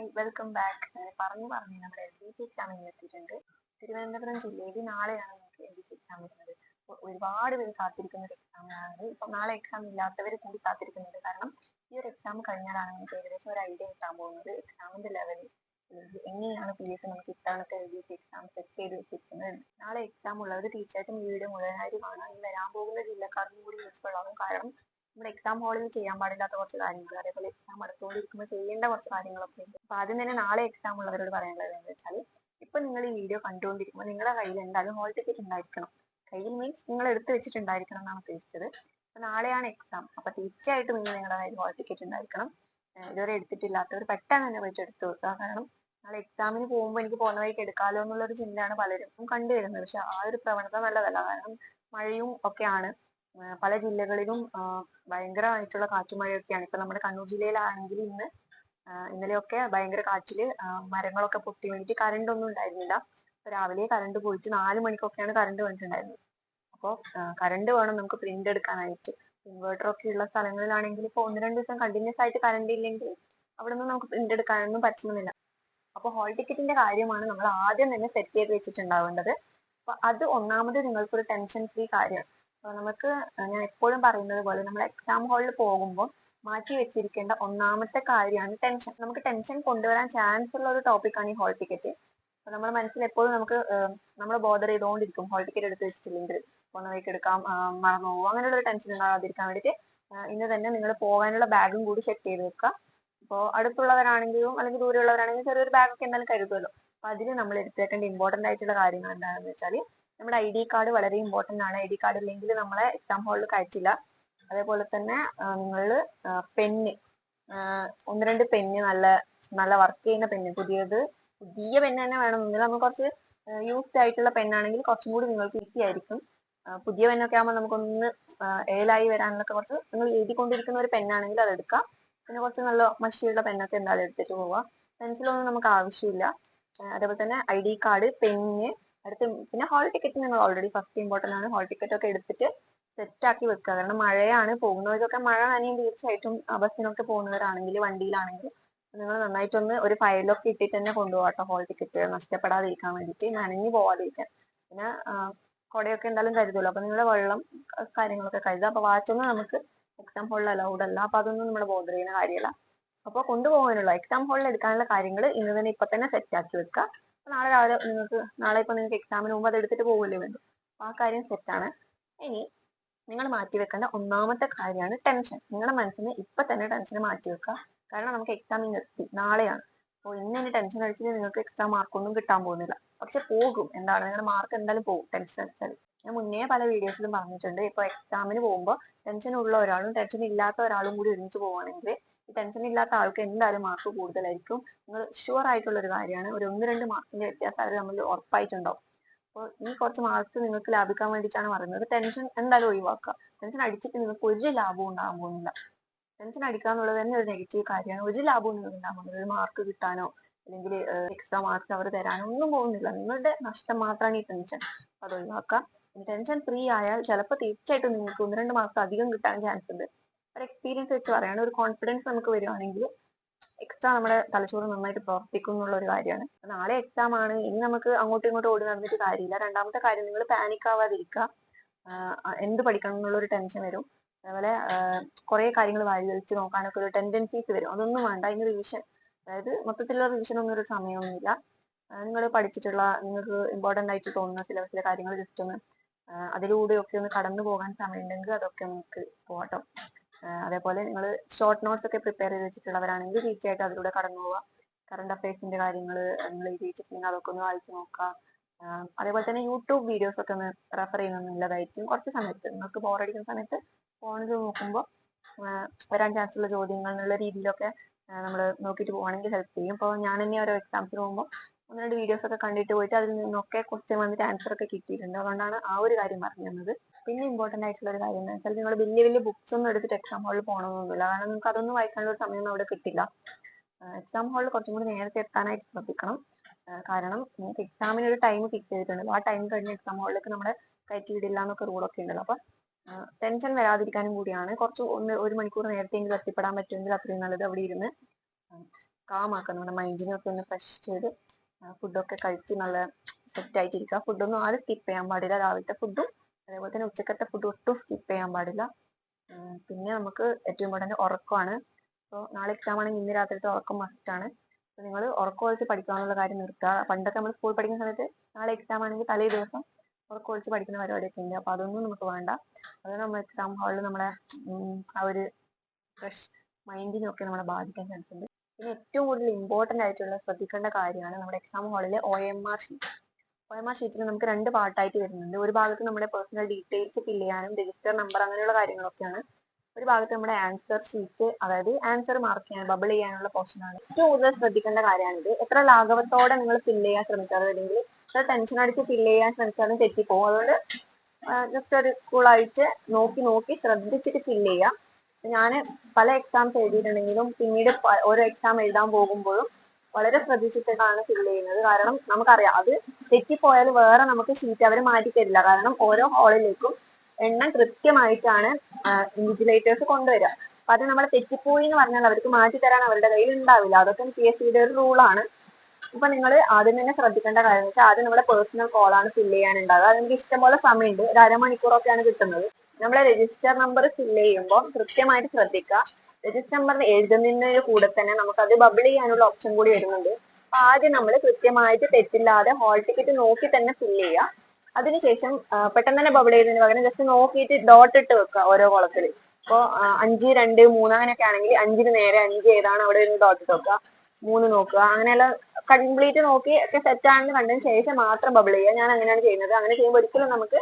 Hi welcome back പറഞ്ഞു പറഞ്ഞു. നമ്മുടെ എൽ ഡി സി എക്സാമിന് എത്തിയിട്ടുണ്ട്. തിരുവനന്തപുരം ജില്ലയിൽ നാളെയാണ് നമുക്ക് എൽ ഡി സി എക്സാം വരുന്നത്. ഒരുപാട് പേര് കാത്തിരിക്കുന്ന ഒരു എക്സാമാണ് ഇപ്പൊ നാളെ എക്സാം ഇല്ലാത്തവർ കൂടി കാത്തിരിക്കുന്നുണ്ട് കാരണം ഈ ഒരു എക്സാം കഴിഞ്ഞാലാണ് നമുക്ക് ഏകദേശം ഒരു ഐഡിയ കിട്ടാൻ പോകുന്നത്. എക്സാമിന്റെ ലെവൽ എങ്ങനെയാണ് പി എസ് നമുക്ക് ഇത്തവണത്തെ L D C exam set ചെയ്ത് വെച്ചിരിക്കുന്നത്. നാളെ എക്സാം ഉള്ളവർ തീർച്ചയായിട്ടും ഈ വീഡിയോ മുഴുവനായിട്ട് കാണാം. ഈ വരാൻ പോകുന്ന ജില്ലക്കാർക്കും കൂടി യൂസ്ഫുൾ ആകും കാരണം നമ്മുടെ എക്സാം ഹാളിൽ ചെയ്യാൻ പാടില്ലാത്ത കുറച്ച് കാര്യങ്ങൾ. അതേപോലെ എക്സാം അടുത്തുകൊണ്ടിരിക്കുമ്പോൾ ചെയ്യേണ്ട കുറച്ച് കാര്യങ്ങളൊക്കെ ഉണ്ട്. അപ്പൊ ആദ്യം തന്നെ നാളെ എക്സാം ഉള്ളവരോട് പറയാനുള്ളത് എന്താ വെച്ചാൽ ഇപ്പൊ നിങ്ങൾ ഈ വീഡിയോ കണ്ടുകൊണ്ടിരിക്കുമ്പോൾ നിങ്ങളുടെ കയ്യിൽ എന്തായാലും ഹോൾ ടിക്കറ്റ് ഉണ്ടായിരിക്കണം. കയ്യിൽ മീൻസ് നിങ്ങൾ എടുത്തു വെച്ചിട്ടുണ്ടായിരിക്കണം എന്നാണ് ഉദ്ദേശിച്ചത്. അപ്പൊ നാളെയാണ് എക്സാം അപ്പൊ തീർച്ചയായിട്ടും നിങ്ങൾ നിങ്ങളുടെ കയ്യിൽ ഹോൾ ടിക്കറ്റ് ഉണ്ടായിരിക്കണം. ഇതുവരെ എടുത്തിട്ടില്ലാത്തവർ പെട്ടെന്ന് തന്നെ പോയിട്ട് എടുത്തു വെക്കുക കാരണം നാളെ എക്സാമിന് പോകുമ്പോൾ എനിക്ക് പോകുന്ന വഴിക്ക് എടുക്കാലോ എന്നുള്ളൊരു ചിന്തയാണ് പലരും കണ്ടുവരുന്നത്. പക്ഷെ ആ ഒരു പ്രവണത നല്ലതല്ല. കാരണം മഴയും ഒക്കെയാണ്. പല ജില്ലകളിലും ഭയങ്കരമായിട്ടുള്ള കാറ്റും മഴയൊക്കെയാണ് ഇപ്പൊ നമ്മുടെ കണ്ണൂർ ജില്ലയിലാണെങ്കിൽ ഇന്ന് ഇന്നലെയൊക്കെ ഭയങ്കര കാറ്റിൽ മരങ്ങളൊക്കെ പൊട്ടി വീണിട്ട് കറണ്ട് ഒന്നും ഉണ്ടായിരുന്നില്ല രാവിലെ കറണ്ട് പോയിട്ട് നാല് മണിക്കൊക്കെയാണ് കറണ്ട് വന്നിട്ടുണ്ടായിരുന്നത്. അപ്പോൾ കറണ്ട് വേണം നമുക്ക് പ്രിന്റ് എടുക്കാനായിട്ട്. ഇൻവേർട്ടർ ഒക്കെ ഉള്ള സ്ഥലങ്ങളിലാണെങ്കിൽ ഇപ്പൊ ഒന്ന് രണ്ട് ദിവസം കണ്ടിന്യൂസ് ആയിട്ട് കറണ്ട് ഇല്ലെങ്കിൽ അവിടെ നിന്ന് നമുക്ക് പ്രിന്റ് എടുക്കാനൊന്നും പറ്റുന്നില്ല. അപ്പൊ ഹോൾ ടിക്കറ്റിന്റെ കാര്യമാണ് നമ്മൾ ആദ്യം തന്നെ സെറ്റ് ചെയ്ത് വെച്ചിട്ടുണ്ടാവേണ്ടത്. അപ്പൊ അത് ഒന്നാമത് നിങ്ങൾക്കൊരു ടെൻഷൻ ഫ്രീ കാര്യമാണ്. നമുക്ക് ഞാൻ എപ്പോഴും പറയുന്നത് പോലെ നമ്മൾ എക്സാം ഹാളിൽ പോകുമ്പോൾ മാറ്റി വെച്ചിരിക്കേണ്ട ഒന്നാമത്തെ കാര്യമാണ് ടെൻഷൻ നമുക്ക് ടെൻഷൻ കൊണ്ടുവരാൻ ചാൻസ് ഉള്ള ഒരു ടോപ്പിക്കാണ് ഈ ഹോൾ ടിക്കറ്റ് അപ്പൊ നമ്മുടെ മനസ്സിൽ എപ്പോഴും നമുക്ക് നമ്മൾ ബോധർ ചെയ്തുകൊണ്ടിരിക്കും ഹോൾ ടിക്കറ്റ് എടുത്ത് വെച്ചിട്ടില്ലെങ്കിൽ പോകുന്ന വഴിക്ക് എടുക്കാം മറന്നു പോകും. അങ്ങനെയുള്ള ഒരു ടെൻഷൻ ഉണ്ടാകാതിരിക്കാൻ വേണ്ടിയിട്ട് ഇന്ന് തന്നെ നിങ്ങൾ പോകാനുള്ള ബാഗും കൂടി സെറ്റ് ചെയ്ത് വെക്കുക. അപ്പോൾ അടുത്തുള്ളവരാണെങ്കിലും അല്ലെങ്കിൽ ദൂരെയുള്ളവരാണെങ്കിലും ചെറിയൊരു ബാഗൊക്കെ എന്തായാലും കരുതുമല്ലോ. അപ്പൊ അതിൽ നമ്മൾ എടുത്തേക്കേണ്ട ഇമ്പോർട്ടന്റ് ആയിട്ടുള്ള കാര്യങ്ങൾ എന്താണെന്ന് വെച്ചാൽ നമ്മുടെ ഐ ഡി കാർഡ് വളരെ ഇമ്പോർട്ടന്റ് ആണ്. ഐ ഡി കാർഡ് ഇല്ലെങ്കിൽ നമ്മളെ എക്സാം ഹാളിൽ കയറ്റില്ല. അതേപോലെ തന്നെ നിങ്ങൾ പെന്ന് ഒന്ന് രണ്ട് പെന്ന് നല്ല നല്ല വർക്ക് ചെയ്യുന്ന പെന്ന് പുതിയത് പുതിയ പെന്ന് തന്നെ വേണമെന്നില്ല നമ്മൾ കുറച്ച് യൂസ്ഡ് ആയിട്ടുള്ള പെന്നാണെങ്കിൽ കുറച്ചും കൂടി നിങ്ങൾക്ക് ഈസി ആയിരിക്കും. പുതിയ പെന്നൊക്കെ ആകുമ്പോൾ നമുക്കൊന്ന് ഏലായി വരാനൊക്കെ കുറച്ച് നിങ്ങൾ എഴുതിക്കൊണ്ടിരിക്കുന്ന ഒരു പെന്നാണെങ്കിൽ അത് എടുക്കാം. പിന്നെ കുറച്ച് നല്ല മഷിയുള്ള പെന്നൊക്കെ എന്തായാലും എടുത്തിട്ട് പോവാം. പെൻസിലൊന്നും നമുക്ക് ആവശ്യമില്ല. അതേപോലെ തന്നെ ഐ ഡി കാർഡ് പെന്ന് അടുത്ത് പിന്നെ ഹോൾ ടിക്കറ്റ് നിങ്ങൾ ഓൾറെഡി ഫസ്റ്റ് ഇമ്പോർട്ടന്റ് ആണ്. ഹോൾ ടിക്കറ്റ് ഒക്കെ എടുത്തിട്ട് സെറ്റ് ആക്കി വെക്കുക. കാരണം മഴയാണ് പോകുന്നവർക്കൊക്കെ മഴ നനയും തീർച്ചയായിട്ടും ബസ്സിനൊക്കെ പോകുന്നവരാണെങ്കിൽ വണ്ടിയിലാണെങ്കിൽ നിങ്ങൾ നന്നായിട്ടൊന്ന് ഒരു ഫയലൊക്കെ ഇട്ടിട്ട് തന്നെ കൊണ്ടുപോകട്ടോ ഹോൾ ടിക്കറ്റ് നഷ്ടപ്പെടാതിരിക്കാൻ വേണ്ടിയിട്ട്. നനഞ്ഞു പോവാതിരിക്കാൻ. പിന്നെ കുടയൊക്കെ എന്തായാലും കരുതുമല്ലോ. അപ്പൊ നിങ്ങളുടെ വെള്ളം കാര്യങ്ങളൊക്കെ കരുതുക. അപ്പൊ വാച്ചൊന്നും നമുക്ക് എക്സാം ഹോളിൽ അലൗഡ് അല്ല. അപ്പൊ അതൊന്നും നമ്മൾ ബോധർ ചെയ്യുന്ന കാര്യമല്ല. അപ്പോൾ കൊണ്ടുപോകാനുള്ള എക്സാം ഹോളിൽ എടുക്കാനുള്ള കാര്യങ്ങൾ ഇന്ന് തന്നെ ഇപ്പൊ തന്നെ സെറ്റ് ആക്കി വെക്കുക. നാളെ രാവിലെ നിങ്ങൾക്ക് നാളെ ഇപ്പൊ നിങ്ങൾക്ക് എക്സാമിന് മുമ്പ് അത് എടുത്തിട്ട് പോകുമല്ലോ വേണ്ടു. ആ കാര്യം സെറ്റാണ് ഇനി നിങ്ങൾ മാറ്റി വെക്കേണ്ട ഒന്നാമത്തെ കാര്യമാണ് ടെൻഷൻ നിങ്ങളുടെ മനസ്സിന് ഇപ്പൊ തന്നെ ടെൻഷൻ മാറ്റി വെക്കുക. കാരണം നമുക്ക് എക്സാം ഇന്ന് എത്തി. നാളെയാണ്. അപ്പോൾ ഇന്ന് തന്നെ ടെൻഷൻ അടിച്ചിട്ട് നിങ്ങൾക്ക് എക്സ്ട്രാ മാർക്കൊന്നും കിട്ടാൻ പോകുന്നില്ല. പക്ഷെ പോകും. എന്താണ്? നിങ്ങളുടെ മാർക്ക് എന്തായാലും പോകും. ടെൻഷൻ അടിച്ചാൽ ഞാൻ മുന്നേ പല വീഡിയോസിലും പറഞ്ഞിട്ടുണ്ട്. ഇപ്പൊ എക്സാമിന് പോകുമ്പോൾ ടെൻഷൻ ഉള്ള ഒരാളും ടെൻഷൻ ഇല്ലാത്ത ഒരാളും കൂടി ഒരുമിച്ച് പോവുകയാണെങ്കിൽ ടെൻഷൻ ഇല്ലാത്ത ആൾക്ക് എന്തായാലും മാർക്ക് കൂടുതലായിരിക്കും. നിങ്ങൾ ഷുവർ ആയിട്ടുള്ള ഒരു കാര്യമാണ്. ഒരു ഒന്ന് രണ്ട് മാർക്കിന്റെ വ്യത്യാസം അവർ നമ്മൾ ഉറപ്പായിട്ടുണ്ടാവും. അപ്പോൾ ഈ കുറച്ച് മാർക്സ് നിങ്ങൾക്ക് ലാഭിക്കാൻ വേണ്ടിയിട്ടാണ് പറയുന്നത്. ടെൻഷൻ എന്തായാലും ഒഴിവാക്കുക. ടെൻഷൻ അടിച്ചിട്ട് നിങ്ങൾക്ക് ഒരു ലാഭവും ഉണ്ടാകാൻ പോകുന്നില്ല. ടെൻഷൻ അടിക്കുക എന്നുള്ളത് തന്നെ ഒരു നെഗറ്റീവ് കാര്യമാണ്. ഒരു ലാഭവും നിങ്ങൾക്ക് ഉണ്ടാകാൻ പോകുന്നില്ല ഒരു മാർക്ക് കിട്ടാനോ അല്ലെങ്കിൽ എക്സ്ട്രാ മാർക്സ് അവർ തരാനോ ഒന്നും പോകുന്നില്ല. നിങ്ങളുടെ നഷ്ടം മാത്രമാണ് ഈ ടെൻഷൻ അത് ഒഴിവാക്കുക. ടെൻഷൻ ഫ്രീ ആയാൽ ചിലപ്പോൾ തീർച്ചയായിട്ടും നിങ്ങൾക്ക് ഒന്ന് രണ്ട് മാർക്ക് അധികം കിട്ടാൻ ചാൻസ് ഉണ്ട്. ഒരു എക്സ്പീരിയൻസ് വെച്ച് പറയുകയാണ് ഒരു കോൺഫിഡൻസ് നമുക്ക് വരുവാണെങ്കിൽ എക്സ്ട്രാ നമ്മുടെ തലച്ചോറ് നന്നായിട്ട് പ്രവർത്തിക്കും എന്നുള്ള ഒരു കാര്യമാണ് നാളെ എക്സാം ആണ്. ഇനി നമുക്ക് അങ്ങോട്ടും ഇങ്ങോട്ടും ഓടി നടന്നിട്ട് കാര്യമില്ല. രണ്ടാമത്തെ കാര്യം നിങ്ങൾ പാനിക് ആവാതിരിക്കുക എന്ത് പഠിക്കണം എന്നുള്ള ഒരു ടെൻഷൻ വരും. അതേപോലെ കുറെ കാര്യങ്ങൾ വാരിവലിച്ച് നോക്കാനൊക്കെ ഒരു ടെൻഡൻസീസ് വരും. അതൊന്നും വേണ്ട. അതിന് റിവിഷൻ അതായത് മൊത്തത്തിലുള്ള റിവിഷൻ ഒന്നും ഒരു സമയമൊന്നുമില്ല. നിങ്ങൾ പഠിച്ചിട്ടുള്ള നിങ്ങൾക്ക് ഇമ്പോർട്ടന്റ് ആയിട്ട് തോന്നുന്ന സിലബസിലെ കാര്യങ്ങൾ ജസ്റ്റ് ഒന്ന് അതിലൂടെ ഒക്കെ ഒന്ന് കടന്നു പോകാൻ സമയമുണ്ടെങ്കിൽ അതൊക്കെ നമുക്ക് പോകട്ടോ അതേപോലെ നിങ്ങൾ ഷോർട്ട് നോട്ട്സ് ഒക്കെ പ്രിപ്പയർ ചെയ്ത് വെച്ചിട്ടുള്ളവരാണെങ്കിൽ തീർച്ചയായിട്ടും അതിലൂടെ കടന്നു പോവുക കറണ്ട് അഫയേഴ്സിന്റെ കാര്യങ്ങൾ നിങ്ങൾ എഴുതി വെച്ചിട്ടുണ്ടെങ്കിൽ അതൊക്കെ ഒന്ന് വായിച്ചു നോക്കുക. അതേപോലെ തന്നെ യൂട്യൂബ് വീഡിയോസ് ഒക്കെ ഒന്ന് റെഫർ ചെയ്യുന്നത് നല്ലതായിരിക്കും. കുറച്ച് സമയത്ത് നിങ്ങൾക്ക് ബോറടിക്കുന്ന സമയത്ത് ഫോണിൽ നോക്കുമ്പോൾ വരാൻ ചാൻസ് ഉള്ള ചോദ്യങ്ങൾ എന്നുള്ള രീതിയിലൊക്കെ നമ്മൾ നോക്കിയിട്ട് പോകുകയാണെങ്കിൽ ഹെൽപ്പ് ചെയ്യും. ഇപ്പോൾ ഞാൻ തന്നെ ഓരോ എക്സാംസിന് പോകുമ്പോൾ ഒന്ന് രണ്ട് വീഡിയോസ് ഒക്കെ കണ്ടിട്ട് പോയിട്ട് അതിൽ നിന്നൊക്കെ ക്വസ്റ്റ്യൻ വന്നിട്ട് ആൻസർ ഒക്കെ കിട്ടിയിട്ടുണ്ട്. അതുകൊണ്ടാണ് ആ ഒരു കാര്യം പറഞ്ഞു തന്നത് പിന്നെ ഇമ്പോർട്ടന്റ് ആയിട്ടുള്ള ഒരു കാര്യം വെച്ചാൽ നിങ്ങൾ വലിയ വലിയ ബുക്സ് ഒന്നും എടുത്തിട്ട് എക്സാം ഹാളിൽ പോകണമെന്നൊന്നുമില്ല കാരണം നിങ്ങൾക്ക് അതൊന്നും വായിക്കാനുള്ള ഒരു സമയം അവിടെ കിട്ടില്ല. എക്സാം ഹാളിൽ കുറച്ചും കൂടി നേരത്തെ എത്താനായിട്ട് ശ്രദ്ധിക്കണം. കാരണം നിങ്ങൾക്ക് എക്സാമിന് ഒരു ടൈം ഫിക്സ് ചെയ്തിട്ടുണ്ട്. ആ ടൈം കഴിഞ്ഞ് എക്സാം ഹാളിലേക്ക് നമ്മുടെ കയറ്റി വിടില്ല എന്നൊക്കെ റൂളൊക്കെ ഉണ്ടല്ലോ. അപ്പൊ ടെൻഷൻ വരാതിരിക്കാനും കൂടിയാണ്. കുറച്ച് ഒന്ന് ഒരു മണിക്കൂർ നേരത്തെ എങ്കിലും എത്തിപ്പെടാൻ പറ്റുമെങ്കിൽ അത്രയും നല്ലത് അവിടെ ഇരുന്ന് കാമാക്കുക നമ്മുടെ മൈൻഡിനൊക്കെ ഒന്ന് ഫ്രഷ് ചെയ്ത് ഫുഡൊക്കെ കഴിച്ച് നല്ല സെറ്റ് ആയിട്ടിരിക്കുക. ഫുഡൊന്നും ആരും സ്കിപ്പ് ചെയ്യാൻ പാടില്ല. രാവിലത്തെ ഫുഡും അതേപോലെ തന്നെ ഉച്ചക്കത്തെ ഫുഡ് ഒട്ടും സ്കിപ്പ് ചെയ്യാൻ പാടില്ല. പിന്നെ നമുക്ക് ഏറ്റവും ഇമ്പോർട്ടന്റ് ഉറക്കമാണ്. അപ്പോൾ നാളെ എക്സാം ആണെങ്കിൽ ഇന്ന് രാത്രിത്തെ ഉറക്കം മസ്റ്റാണ് അപ്പോൾ നിങ്ങൾ ഉറക്കം ഒഴിച്ച് പഠിക്കാനുള്ള കാര്യം നിർത്തുക പണ്ടൊക്കെ നമ്മൾ സ്കൂൾ പഠിക്കുന്ന സമയത്ത് നാളെ എക്സാം ആണെങ്കിൽ തലേ ദിവസം ഉറക്കം ഒഴിച്ച് പഠിക്കുന്ന പരിപാടിയൊക്കെ ഉണ്ട്. അപ്പോൾ അതൊന്നും നമുക്ക് വേണ്ട. അത് നമ്മൾ എക്സാം ഹാളിൽ നമ്മളെ ആ ഒരു ഫ്രഷ് മൈൻഡിനൊക്കെ നമ്മളെ ബാധിക്കാൻ ചാൻസ് ഉണ്ട്. പിന്നെ ഏറ്റവും കൂടുതൽ ഇമ്പോർട്ടന്റ് ആയിട്ടുള്ള ശ്രദ്ധിക്കേണ്ട കാര്യമാണ് നമ്മുടെ exam ഹാളിലെ O M R sheet O M R ഷീറ്റിൽ നമുക്ക് രണ്ട് പാർട്ടായിട്ട് വരുന്നുണ്ട്. ഒരു ഭാഗത്ത് നമ്മുടെ പേഴ്സണൽ ഡീറ്റെയിൽസ് ഫില്ല് ചെയ്യാനും രജിസ്റ്റർ നമ്പർ അങ്ങനെയുള്ള കാര്യങ്ങളൊക്കെയാണ്. ഒരു ഭാഗത്ത് നമ്മുടെ ആൻസർ ഷീറ്റ് അതായത് ആൻസർ മാർക്ക് ചെയ്യാൻ ബബിൾ ചെയ്യാനുള്ള പോർഷനാണ് ഏറ്റവും കൂടുതൽ ശ്രദ്ധിക്കേണ്ട കാര്യമാണിത്. എത്ര ലാഘവത്തോടെ നിങ്ങൾ ഫില്ല് ചെയ്യാൻ ശ്രമിക്കാറുണ്ട് അല്ലെങ്കിൽ എത്ര ടെൻഷൻ അടിച്ച് ഫില്ല് ചെയ്യാൻ ശ്രമിച്ചാലും തെറ്റിപ്പോകും അതുകൊണ്ട് ജസ്റ്റ് ഒരു കൂളായിട്ട് നോക്കി നോക്കി ശ്രദ്ധിച്ചിട്ട് ഫില്ല് ചെയ്യാം. ഞാൻ പല എക്സാംസ് എഴുതിയിട്ടുണ്ടെങ്കിലും പിന്നീട് ഓരോ എക്സാം എഴുതാൻ പോകുമ്പോഴും വളരെ ശ്രദ്ധിച്ചിട്ടാണ് ഫില്ല് ചെയ്യുന്നത്. കാരണം നമുക്കറിയാം അത് തെറ്റിപ്പോയാൽ വേറെ നമുക്ക് ഷീറ്റ് അവർ മാറ്റി തരില്ല കാരണം ഓരോ ഹാളിലേക്കും എണ്ണം കൃത്യമായിട്ടാണ് ഇൻവിജിലേറ്റേഴ്സ് കൊണ്ടുവരിക. അപ്പൊ അത് നമ്മൾ തെറ്റിപ്പോയി എന്ന് പറഞ്ഞാൽ അവർക്ക് മാറ്റി തരാൻ അവരുടെ കയ്യിൽ ഉണ്ടാവില്ല. അതൊക്കെ പി എസ് സിയുടെ ഒരു റൂളാണ് അപ്പൊ നിങ്ങൾ ആദ്യം തന്നെ ശ്രദ്ധിക്കേണ്ട കാര്യം വെച്ചാൽ ആദ്യം നമ്മുടെ പേഴ്സണൽ കോളാണ് ഫില്ല് ചെയ്യാനുണ്ടാവുക. അത് നമുക്ക് ഇഷ്ടംപോലെ സമയമുണ്ട്. ഒരു അരമണിക്കൂറൊക്കെയാണ് കിട്ടുന്നത്. നമ്മളെ രജിസ്റ്റർ നമ്പർ ഫില്ല് ചെയ്യുമ്പോൾ കൃത്യമായിട്ട് ശ്രദ്ധിക്കുക. രജിസ്റ്റർ നമ്പർ എഴുതുന്നതിന് കൂടെ തന്നെ നമുക്ക് അത് ബബിൾ ചെയ്യാനുള്ള ഓപ്ഷൻ കൂടി വരുന്നുണ്ട്. ആദ്യം നമ്മൾ കൃത്യമായിട്ട് തെറ്റില്ലാതെ ഹോൾ ടിക്കറ്റ് നോക്കി തന്നെ ഫില്ല് ചെയ്യുക അതിനുശേഷം പെട്ടെന്ന് തന്നെ ബബിൾ ചെയ്തതിന് പകരം ജസ്റ്റ് നോക്കിയിട്ട് ഡോട്ട് ഇട്ട് വെക്കുക ഓരോ കുളത്തിൽ ഇപ്പോ അഞ്ച് രണ്ട് മൂന്ന് അങ്ങനെയൊക്കെ ആണെങ്കിൽ അഞ്ചിന് നേരെ അഞ്ച് ഏതാണ് അവിടെ ഇരുന്ന് ഡോട്ട് ഇട്ട് വെക്കുക മൂന്ന് നോക്കുക. അങ്ങനെയുള്ള കംപ്ലീറ്റ് നോക്കി ഒക്കെ സെറ്റ് ആണെന്ന് കണ്ടതിന് ശേഷം മാത്രം ബബിൾ ചെയ്യുക. ഞാൻ അങ്ങനെയാണ് ചെയ്യുന്നത്. അങ്ങനെ ചെയ്യുമ്പോൾ ഒരിക്കലും നമുക്ക്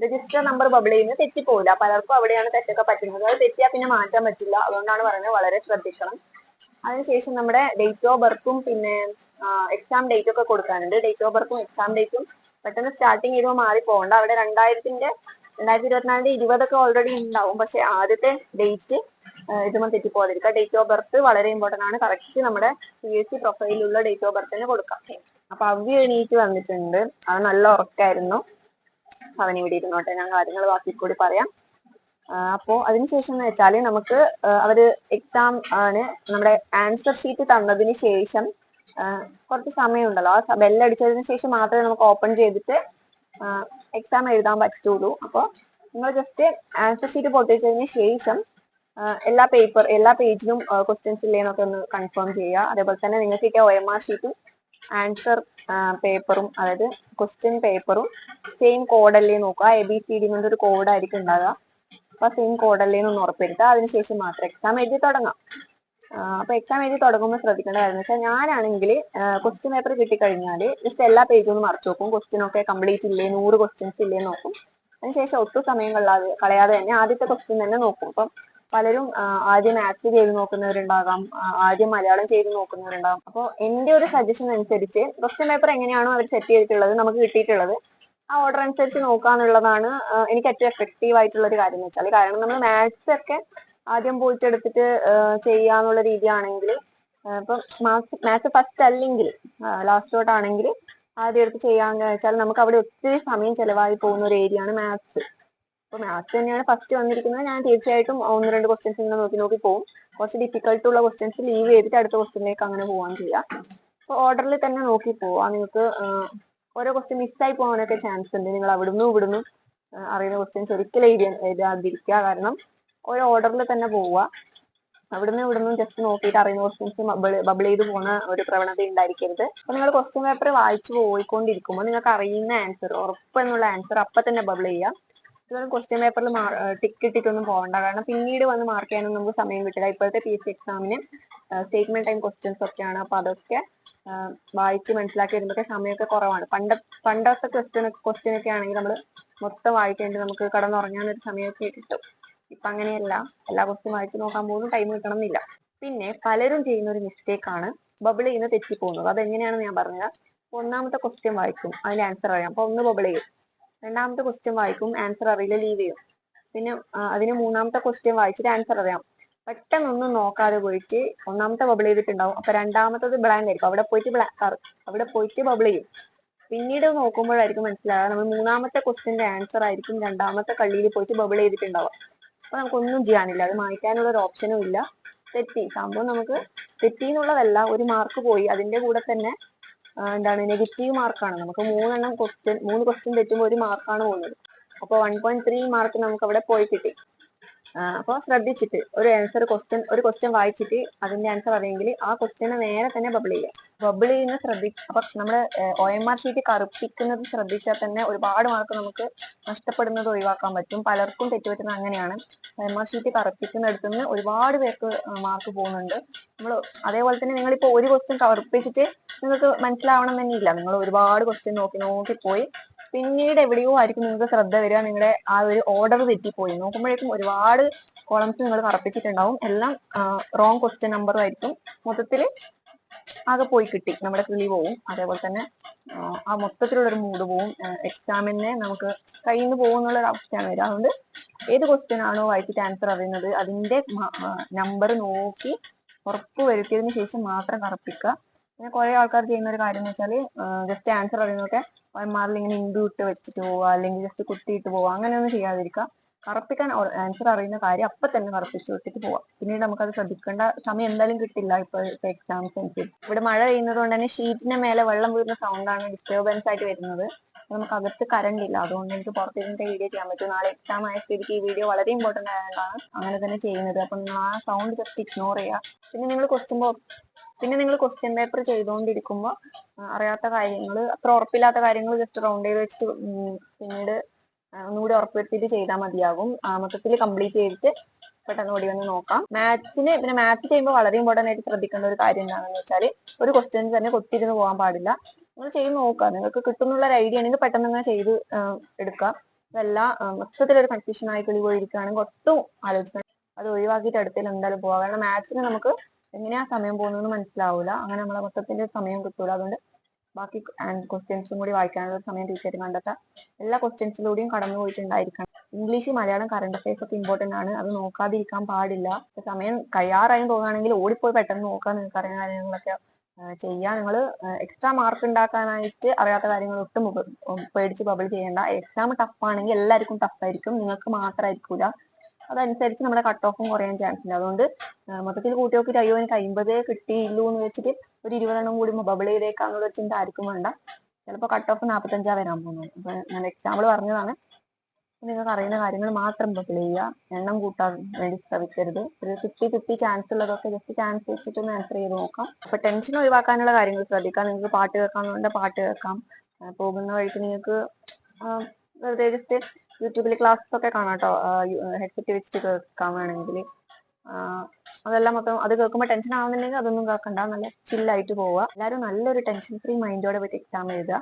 രജിസ്റ്റർ നമ്പർ ബബിൾ ചെയ്യുന്നത് തെറ്റിപ്പോവില്ല. പലർക്കും അവിടെയാണ് തെറ്റൊക്കെ പറ്റുന്നത്. അത് തെറ്റിയാൽ പിന്നെ മാറ്റാൻ പറ്റില്ല. അതുകൊണ്ടാണ് പറയുന്നത് വളരെ ശ്രദ്ധിക്കണം. അതിനുശേഷം നമ്മുടെ ഡേറ്റ് ഓഫ് ബർത്തും പിന്നെ എക്സാം ഡേറ്റ് ഒക്കെ കൊടുക്കാനുണ്ട്. ഡേറ്റ് ഓഫ് ബർത്തും എക്സാം ഡേറ്റും പെട്ടെന്ന് സ്റ്റാർട്ടിങ് ചെയ്യുമ്പോൾ മാറി പോകണ്ട. അവിടെ രണ്ടായിരത്തിന്റെ രണ്ടായിരത്തി ഇരുപത്തിനാലിന്റെ ഇരുപതൊക്കെ ഓൾറെഡി ഉണ്ടാവും. പക്ഷെ ആദ്യത്തെ ഡേറ്റ് ഇതുമ്പോൾ തെറ്റിപ്പോകാതിരിക്കുക. ഡേറ്റ് ഓഫ് ബർത്ത് വളരെ ഇമ്പോർട്ടന്റ് ആണ്. കറക്റ്റ് നമ്മുടെ പി എസ് സി പ്രൊഫൈലുള്ള ഡേറ്റ് ഓഫ് ബർത്തിന് കൊടുക്കാം. അപ്പൊ അവ്യ എണീറ്റ് വന്നിട്ടുണ്ട്. അത് നല്ല ഉറക്കായിരുന്നു. അവൻ ഇവിടെ ഇരുന്നോട്ടെ. ഞാൻ കാര്യങ്ങൾ ബാക്കി കൂടി പറയാം. അപ്പോ അതിനുശേഷം എന്ന് വെച്ചാൽ നമുക്ക് അവർ എക്സാം ആണ് നമ്മുടെ ആൻസർ ഷീറ്റ് തന്നതിന് ശേഷം കുറച്ച് സമയമുണ്ടല്ലോ. ആ ബെല്ലടിച്ചതിന് ശേഷം മാത്രമേ നമുക്ക് ഓപ്പൺ ചെയ്തിട്ട് എക്സാം എഴുതാൻ പറ്റുള്ളൂ. അപ്പോൾ നിങ്ങൾ ജസ്റ്റ് ആൻസർ ഷീറ്റ് പൊട്ടിച്ചതിന് ശേഷം എല്ലാ പേപ്പർ എല്ലാ പേജിലും ക്വസ്റ്റ്യൻസ് ഇല്ലേന്നൊക്കെ ഒന്ന് കൺഫേം ചെയ്യുക. അതേപോലെ തന്നെ നിങ്ങൾക്ക് കിട്ടിയ ഒ എം ആർ ഷീറ്റും ആൻസർ പേപ്പറും അതായത് ക്വസ്റ്റ്യൻ പേപ്പറും സെയിം കോഡല്ലേ നോക്കുക. എ ബി സി ഡി എന്നൊരു ഒരു കോഡായിരിക്കും ഉണ്ടാകുക അപ്പൊ സെയിം കോഡല്ലേന്ന് എന്ന് ഉറപ്പെടുത്തുക അതിനുശേഷം മാത്രം എക്സാം എഴുതി തുടങ്ങാം. അപ്പൊ എക്സാം എഴുതി തുടങ്ങുമ്പോൾ ശ്രദ്ധിക്കേണ്ട കാര്യം വെച്ചാൽ ഞാനാണെങ്കിൽ ക്വസ്റ്റ്യൻ പേപ്പർ കിട്ടിക്കഴിഞ്ഞാൽ ജസ്റ്റ് എല്ലാ പേജും ഒന്ന് മറച്ചു നോക്കും ക്വസ്റ്റ്യൻ ഒക്കെ കംപ്ലീറ്റ് ഇല്ലേ നൂറ് ക്വസ്റ്റ്യൻസ് ഇല്ലേ നോക്കും. അതിനുശേഷം ഒട്ടും സമയം കളയാതെ കളയാതെ തന്നെ ആദ്യത്തെ ക്വസ്റ്റ്യൻ തന്നെ നോക്കും. അപ്പം പലരും ആദ്യം മാത്സ് ചെയ്ത് നോക്കുന്നവരുണ്ടാകാം ആദ്യം മലയാളം ചെയ്ത് നോക്കുന്നവരുണ്ടാകും. അപ്പോൾ എന്റെ ഒരു സജഷൻ അനുസരിച്ച് ക്വസ്റ്റ്യൻ പേപ്പർ എങ്ങനെയാണോ അവർ സെറ്റ് ചെയ്തിട്ടുള്ളത് നമുക്ക് കിട്ടിയിട്ടുള്ളത് ആ ഓർഡർ അനുസരിച്ച് നോക്കാന്നുള്ളതാണ് എനിക്ക് ഏറ്റവും എഫക്റ്റീവ് ആയിട്ടുള്ള ഒരു കാര്യം എന്ന് വെച്ചാൽ. കാരണം നമ്മൾ മാത്സ് ഒക്കെ ആദ്യം പോയിട്ട് എടുത്തിട്ട് ചെയ്യാന്നുള്ള രീതിയാണെങ്കിൽ ഇപ്പം മാത്സ് മാത്സ് ഫസ്റ്റ് അല്ലെങ്കിൽ ലാസ്റ്റ് തൊട്ടാണെങ്കിൽ ആദ്യം എടുത്ത് ചെയ്യാന്ന് വെച്ചാൽ നമുക്ക് അവിടെ ഒത്തിരി സമയം ചെലവായി പോകുന്ന ഒരു ഏരിയ ആണ് മാത്സ്. അപ്പൊ മാത്സ് തന്നെയാണ് ഫസ്റ്റ് വന്നിരിക്കുന്നത്. ഞാൻ തീർച്ചയായിട്ടും ഒന്ന് രണ്ട് ക്വസ്റ്റ്യൻസ് ഇങ്ങനെ നോക്കി നോക്കി പോകും കുറച്ച് ഡിഫിക്കൽട്ട് ഉള്ള ക്വസ്റ്റ്യൻസ് ലീവ് ചെയ്തിട്ട് അടുത്ത ക്വസ്റ്റ്യനിലേക്ക് അങ്ങനെ പോവാൻ ചെയ്യാം. അപ്പൊ ഓർഡറിൽ തന്നെ നോക്കി പോവാം. നിങ്ങൾക്ക് ഓരോ ക്വസ്റ്റ്യൻ മിസ്സായി പോകാനൊക്കെ ചാൻസ് ഉണ്ട്. നിങ്ങൾ അവിടുന്ന് ഇവിടുന്ന് അറിയുന്ന ക്വസ്റ്റ്യൻസ് ഒരിക്കലും എഴുതി എഴുതാതിരിക്കുക കാരണം ഓരോ ഓർഡറിൽ തന്നെ പോവുക. അവിടുന്ന് ഇവിടുന്ന് ജസ്റ്റ് നോക്കിയിട്ട് അറിയുന്ന ക്വസ്റ്റ്യൻസ് ബബിൾ ചെയ്ത് പോകുന്ന ഒരു പ്രവണത ഉണ്ടായിരിക്കരുത്. അപ്പൊ നിങ്ങൾ ക്വസ്റ്റ്യൻ പേപ്പർ വായിച്ചു പോയിക്കൊണ്ടിരിക്കുമ്പോൾ നിങ്ങൾക്ക് അറിയുന്ന ആൻസർ ഉറപ്പെന്നുള്ള ആൻസർ അപ്പൊ തന്നെ ബബിൾ ചെയ്യാം. ഇതുപോലെ ക്വസ്റ്റ്യൻ പേപ്പറിൽ ടിക്ക് ഇട്ടിട്ടൊന്നും പോകണ്ട കാരണം പിന്നീട് വന്ന് മാർക്ക് ചെയ്യാനൊന്നും നമുക്ക് സമയം കിട്ടില്ല. ഇപ്പോഴത്തെ പി എസ് സി എക്സാമിന് സ്റ്റേറ്റ്മെന്റ് ടൈം ക്വസ്റ്റ്യൻസ് ഒക്കെയാണ്. അപ്പൊ അതൊക്കെ വായിച്ച് മനസ്സിലാക്കി വരുമ്പോഴൊക്കെ സമയമൊക്കെ കുറവാണ്. പണ്ട് പണ്ടത്തെ ക്വസ്റ്റ്യൻ ക്വസ്റ്റ്യൻ ഒക്കെ ആണെങ്കിൽ നമ്മൾ മൊത്തം വായിക്കേണ്ടി നമുക്ക് കടന്നുറങ്ങാൻ ഒരു സമയമൊക്കെ കിട്ടും. ഇപ്പൊ അങ്ങനെയല്ല. എല്ലാ ക്വസ്റ്റ്യൻ വായിച്ചു നോക്കാൻ പോലും ടൈം കിട്ടണം എന്നില്ല പിന്നെ പലരും ചെയ്യുന്ന ഒരു മിസ്റ്റേക്ക് ആണ് ബബിൾ ചെയ്യുന്ന തെറ്റിപ്പോകുന്നത് അതെങ്ങനെയാണെന്ന് ഞാൻ പറഞ്ഞത് ഒന്നാമത്തെ ക്വസ്റ്റ്യൻ വായിക്കും. അതിന്റെ ആൻസർ അറിയാം. അപ്പൊ ഒന്ന് ബബിൾ ചെയ്യും. രണ്ടാമത്തെ ക്വസ്റ്റ്യൻ വായിക്കും. ആൻസർ അറിയില്ല ലീവ് ചെയ്യും. പിന്നെ അതിന് മൂന്നാമത്തെ ക്വസ്റ്റ്യൻ വായിച്ചിട്ട് ആൻസർ അറിയാം. പെട്ടെന്നൊന്നും നോക്കാതെ പോയിട്ട് ഒന്നാമത്തെ ബബിൾ ചെയ്തിട്ടുണ്ടാവും. അപ്പൊ രണ്ടാമത്തത് ബ്ലാങ്ക് ആയിരിക്കും. അവിടെ പോയിട്ട് ബ്ലാങ്ക് അവിടെ പോയിട്ട് ബബിൾ ചെയ്യും. പിന്നീട് നോക്കുമ്പോഴായിരിക്കും മനസ്സിലാവുക. നമ്മൾ മൂന്നാമത്തെ ക്വസ്റ്റ്യന്റെ ആൻസർ ആയിരിക്കും രണ്ടാമത്തെ കള്ളിയിൽ പോയിട്ട് ബബിൾ ചെയ്തിട്ടുണ്ടാവുക. അപ്പൊ നമുക്കൊന്നും ചെയ്യാനില്ല. അത് മായ്ക്കാനുള്ള ഒരു ഓപ്ഷനും ഇല്ല. തെറ്റി. സംഭവം നമുക്ക് തെറ്റി എന്നുള്ളതല്ല ഒരു മാർക്ക് പോയി. അതിന്റെ കൂടെ തന്നെ എന്താണ് നെഗറ്റീവ് മാർക്കാണ് നമുക്ക് മൂന്നെണ്ണം ക്വസ്റ്റ്യൻ മൂന്ന് ക്വസ്റ്റ്യൻ തെറ്റുമ്പോൾ ഒരു മാർക്കാണ് പോകുന്നത്. അപ്പൊ വൺ പോയിന്റ് ത്രീ മാർക്ക് നമുക്ക് അവിടെ പോയി കിട്ടി. അപ്പൊ ശ്രദ്ധിച്ചിട്ട് ഒരു ആൻസർ ക്വസ്റ്റ്യൻ ഒരു ക്വസ്റ്റ്യൻ വായിച്ചിട്ട് അതിന്റെ ആൻസർ അറിയെങ്കിൽ ആ ക്വസ്റ്റ്യനെ നേരെ തന്നെ ബബിൾ ചെയ്യുക. ബബിൾ ചെയ്യുന്ന ശ്രദ്ധി അപ്പൊ നമ്മൾ ഒ എം ആർ ഷീറ്റ് കറുപ്പിക്കുന്നത് ശ്രദ്ധിച്ചാൽ തന്നെ ഒരുപാട് മാർക്ക് നമുക്ക് നഷ്ടപ്പെടുന്നത് ഒഴിവാക്കാൻ പറ്റും. പലർക്കും തെറ്റുപറ്റുന്നത് അങ്ങനെയാണ്. ഒ എം ആർ ഷീറ്റ് കറുപ്പിക്കുന്നിടത്തു നിന്ന് ഒരുപാട് പേർക്ക് മാർക്ക് പോകുന്നുണ്ട്. നമ്മൾ അതേപോലെ തന്നെ നിങ്ങളിപ്പോ ഒരു ക്വസ്റ്റ്യൻ കറുപ്പിച്ചിട്ട് നിങ്ങൾക്ക് മനസ്സിലാവണം തന്നെയില്ല. നിങ്ങൾ ഒരുപാട് ക്വസ്റ്റ്യൻ നോക്കി നോക്കി പോയി. പിന്നീട് എവിടെയോ ആയിരിക്കും നിങ്ങൾക്ക് ശ്രദ്ധ വരിക. നിങ്ങളുടെ ആ ഒരു ഓർഡർ തെറ്റിപ്പോയി. നോക്കുമ്പോഴേക്കും ഒരുപാട് കോളംസ് നിങ്ങൾ കറപ്പിച്ചിട്ടുണ്ടാവും എല്ലാം റോങ് ക്വസ്റ്റ്യൻ നമ്പറും ആയിരിക്കും. മൊത്തത്തിൽ ആകെ പോയി കിട്ടി. നമ്മുടെ കിളി പോവും. അതേപോലെ തന്നെ ആ, മൊത്തത്തിലുള്ള ഒരു മൂഡ് പോവും. എക്സാമിനെ നമുക്ക് കയ്യിൽ നിന്ന് പോകും എന്നുള്ള ഒരു അവസ്ഥയാണ് വരിക. അതുകൊണ്ട് ഏത് ക്വസ്റ്റ്യൻ ആണോ വായിച്ചിട്ട് ആൻസർ അറിയുന്നത് അതിന്റെ നമ്പർ നോക്കി ഉറപ്പ് വരുത്തിയതിനു ശേഷം മാത്രം കറപ്പിക്കുക. പിന്നെ കുറെ ആൾക്കാർ ചെയ്യുന്ന ഒരു കാര്യം എന്ന് വെച്ചാൽ ജസ്റ്റ് ആൻസർ അറിയുന്നതൊക്കെ ഒയമാറിൽ ഇങ്ങനെ ഇൻഡു ഇട്ട് വെച്ചിട്ട് പോവുക അല്ലെങ്കിൽ ജസ്റ്റ് കുത്തിയിട്ട് പോവുക അങ്ങനെയൊന്നും ചെയ്യാതിരിക്കുക. കറപ്പിക്കാൻ ആൻസർ അറിയുന്ന കാര്യം അപ്പൊ തന്നെ കറപ്പിച്ചു വിട്ടിട്ട് പോവാം. പിന്നീട് നമുക്കത് ശ്രദ്ധിക്കേണ്ട സമയം എന്തായാലും കിട്ടില്ല ഇപ്പൊ എക്സാംസ് അനുസരിച്ച് ഇവിടെ മഴ പെയ്യുന്നത് കൊണ്ട് തന്നെ ഷീറ്റിന്റെ മേലെ വെള്ളം വീഴുന്ന സൗണ്ടാണ് ഡിസ്റ്റർബൻസ് ആയിട്ട് വരുന്നത്. നമുക്ക് അകത്ത് കറണ്ട് ഇല്ല. അതുകൊണ്ട് എനിക്ക് പുറത്തിരുന്നിട്ട് വീഡിയോ ചെയ്യാൻ പറ്റും. നാളെ എക്സാം ആയ സ്ഥിതിക്ക് ഈ വീഡിയോ വളരെ ഇമ്പോർട്ടന്റ് ആയതുകൊണ്ടാണ് അങ്ങനെ തന്നെ ചെയ്യുന്നത്. അപ്പൊ ആ സൗണ്ട് ജസ്റ്റ് ഇഗ്നോർ ചെയ്യുക. പിന്നെ നിങ്ങൾ ക്വസ്റ്റ്യൻ പിന്നെ നിങ്ങൾ ക്വസ്റ്റ്യൻ പേപ്പർ ചെയ്തുകൊണ്ടിരിക്കുമ്പോൾ അറിയാത്ത കാര്യങ്ങൾ അത്ര ഉറപ്പില്ലാത്ത കാര്യങ്ങൾ ജസ്റ്റ് റൗണ്ട് ചെയ്ത് വെച്ചിട്ട് പിന്നീട് ഒന്നുകൂടി ഉറപ്പുവരുത്തിയിട്ട് ചെയ്താൽ മതിയാകും. മൊത്തത്തിൽ കംപ്ലീറ്റ് ചെയ്തിട്ട് പെട്ടെന്ന് ഓടി വന്ന് നോക്കാം. മാത്സിന് പിന്നെ മാത്സ് ചെയ്യുമ്പോൾ വളരെ ഇമ്പോർട്ടന്റ് ആയിട്ട് ശ്രദ്ധിക്കേണ്ട ഒരു കാര്യം എന്താണെന്ന് വെച്ചാൽ ഒരു ക്വസ്റ്റ്യൻ തന്നെ കൊത്തിരുന്ന് പോകാൻ പാടില്ല. നിങ്ങൾ ചെയ്ത് നോക്കുക. നിങ്ങൾക്ക് കിട്ടുന്നുള്ള ഒരു ഐഡിയ ആണെങ്കിൽ പെട്ടെന്ന് തന്നെ ചെയ്ത് എടുക്കുക. അതല്ല മൊത്തത്തിലൊരു കൺഫ്യൂഷൻ ആയി കിളി പോയിരിക്കുകയാണെങ്കിൽ ഒട്ടും ആലോചിക്കണം അത് ഒഴിവാക്കിയിട്ട് അടുത്തേൽ എന്തായാലും പോവാം. കാരണം മാത്സിന് നമുക്ക് എങ്ങനെയാ സമയം പോകുന്നതെന്ന് മനസ്സിലാവില്ല അങ്ങനെ നമ്മളെ മൊത്തത്തിന്റെ സമയം കിട്ടൂല. അതുകൊണ്ട് ബാക്കി ക്വസ്റ്റ്യൻസും കൂടി വായിക്കാനുള്ള സമയം ടീച്ചർ കണ്ടെത്താം. എല്ലാ ക്വസ്റ്റ്യൻസിലൂടെയും കടന്നു പോയിട്ടുണ്ടായിരിക്കണം. ഇംഗ്ലീഷ് മലയാളം കറണ്ട് അഫയേഴ്സ് ഒക്കെ ഇമ്പോർട്ടന്റ് ആണ്. അത് നോക്കാതിരിക്കാൻ പാടില്ല. സമയം കഴിയാറായി തോന്നുകയാണെങ്കിൽ ഓടിപ്പോയി പെട്ടെന്ന് നോക്കാൻ നിങ്ങൾക്ക് അറിയുന്ന കാര്യങ്ങളൊക്കെ ചെയ്യാൻ ചെയ്യാ നിങ്ങൾ എക്സ്ട്രാ മാർക്ക് ഉണ്ടാക്കാനായിട്ട് അറിയാത്ത കാര്യങ്ങൾ ഒട്ടും പേടിച്ച് ബബിൾ ചെയ്യേണ്ട. എക്സാം ടഫ് ആണെങ്കിൽ എല്ലാവർക്കും ടഫ് ആയിരിക്കും. നിങ്ങൾക്ക് മാത്രമായിരിക്കൂല അതനുസരിച്ച് നമ്മുടെ കട്ട് ഓഫും കുറയാൻ ചാൻസ് ഉണ്ട് അതുകൊണ്ട് മൊത്തത്തിൽ കൂട്ടി നോക്കിയിട്ട് അയ്യോ എനിക്ക് അമ്പതേ കിട്ടിയില്ലൂ എന്ന് വെച്ചിട്ട് ഒരു ഇരുപതെണ്ണം കൂടി ബബിൾ ചെയ്തേക്കാന്നുള്ള ചിന്ത ആർക്കും വേണ്ട. ചിലപ്പോൾ കട്ട് ഓഫ് നാൽപ്പത്തഞ്ചാ വരാൻ പോകുന്നത് അപ്പൊ ഞാൻ എക്സാമ്പിൾ പറഞ്ഞതാണ്. നിങ്ങൾക്ക് അറിയുന്ന കാര്യങ്ങൾ മാത്രം ബബിൾ ചെയ്യുക. എണ്ണം കൂട്ടാൻ വേണ്ടി ശ്രമിക്കരുത്. ഒരു ഫിഫ്റ്റി ഫിഫ്റ്റി ചാൻസ് ഉള്ളതൊക്കെ ജസ്റ്റ് ചാൻസ് വെച്ചിട്ട് ഒന്ന് ആൻസർ ചെയ്ത് നോക്കാം. അപ്പൊ ടെൻഷൻ ഒഴിവാക്കാനുള്ള കാര്യങ്ങൾ ശ്രദ്ധിക്കാം. നിങ്ങൾക്ക് പാട്ട് കേൾക്കാന്നുണ്ട് പാട്ട് കേൾക്കാം. പോകുന്ന വഴിക്ക് നിങ്ങൾക്ക് വെറുതെ ജസ്റ്റ് യൂട്യൂബിൽ ക്ലാസ് ഒക്കെ കാണാം കേട്ടോ ഹെഡ്സെറ്റ് വെച്ചിട്ട് കേൾക്കാൻ വേണമെങ്കിൽ. അതെല്ലാം മൊത്തം അത് കേൾക്കുമ്പോൾ ടെൻഷൻ ആവുന്നുണ്ടെങ്കിൽ അതൊന്നും കേൾക്കണ്ട. നല്ല ചില്ലായിട്ട് പോവുക. എല്ലാവരും നല്ലൊരു ടെൻഷൻ ഫ്രീ മൈൻഡോടെ പോയിട്ട് എക്സാം എഴുതുക.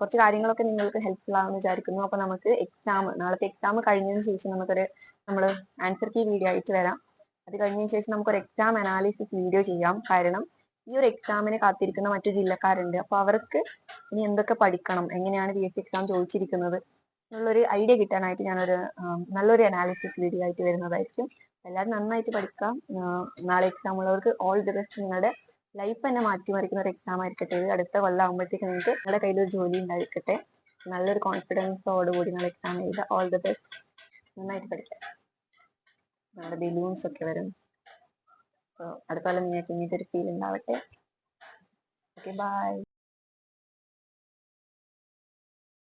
കുറച്ച് കാര്യങ്ങളൊക്കെ നിങ്ങൾക്ക് ഹെൽപ്ഫുൾ ആണെന്ന് വിചാരിക്കുന്നു. അപ്പൊ നമുക്ക് എക്സാം നാളത്തെ എക്സാം കഴിഞ്ഞതിന് ശേഷം നമുക്കൊരു നമ്മൾ ആൻസർ കീ വീഡിയോ ആയിട്ട് വരാം. അത് കഴിഞ്ഞതിന് ശേഷം നമുക്കൊരു എക്സാം അനാലിസിസ് വീഡിയോ ചെയ്യാം. കാരണം ഈ ഒരു എക്സാമിന് കാത്തിരിക്കുന്ന മറ്റു ജില്ലക്കാരുണ്ട്. അപ്പൊ അവർക്ക് ഇനി എന്തൊക്കെ പഠിക്കണം? എങ്ങനെയാണ് പി എസ് എക്സാം ചോദിച്ചിരിക്കുന്നത്? എന്നുള്ളൊരു ഐഡിയ കിട്ടാനായിട്ട് ഞാനൊരു നല്ലൊരു അനാലിസിസ് വീഡിയോ ആയിട്ട് വരുന്നതായിരിക്കും. എല്ലാവരും നന്നായിട്ട് പഠിക്കാം. നാളെ എക്സാം ഉള്ളവർക്ക് ഓൾ ദി ബെസ്റ്റ് നിങ്ങളുടെ ലൈഫ് തന്നെ മാറ്റിമറിക്കുന്ന ഒരു എക്സാം ആയിരിക്കട്ടെ. അടുത്ത കൊല്ലം ആകുമ്പോഴത്തേക്ക് നിങ്ങൾക്ക് നിങ്ങളുടെ കയ്യിൽ ഒരു ജോലി ഉണ്ടായിരിക്കട്ടെ. നല്ലൊരു കോൺഫിഡൻസോടുകൂടി നിങ്ങൾ എക്സാം എഴുതുക. ഓൾ ദി ബെസ്റ്റ് നന്നായിട്ട് പഠിക്കാം. നമ്മുടെ ബലൂൺസ് ഒക്കെ വരും. അടുത്ത കൊല്ലം നിങ്ങൾക്ക് ഇങ്ങനത്തെ ഒരു ഫീൽ ഉണ്ടാവട്ടെ. Okay bye